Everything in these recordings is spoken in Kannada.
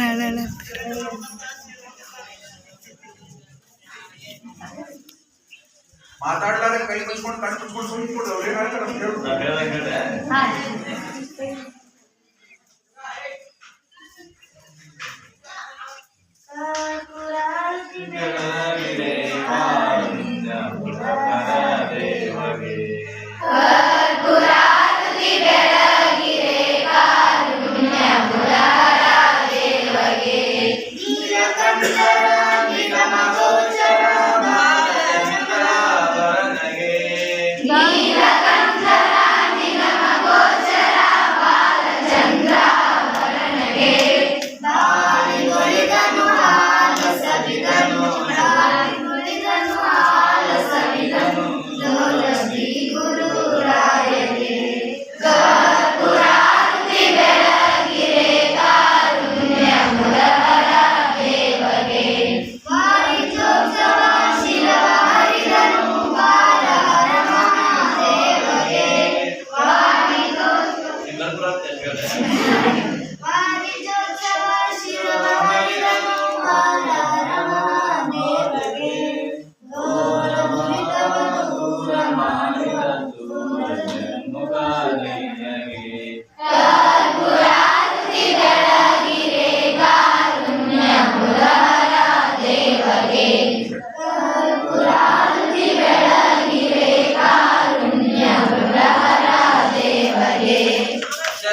ಆಡಲ್ಲ ಮಾತಾಡ್ಲಾರೆ ಕೈ ಮುಚ್ಕೊಂಡು ಕಣ್ಣು ಮುಚ್ಕೊಂಡು ಸುಮ್ಮನೆ ಕೊಡು ಅವ್ರು Yeah.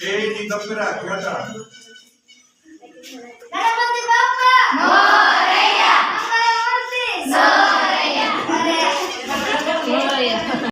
Ele da piracada.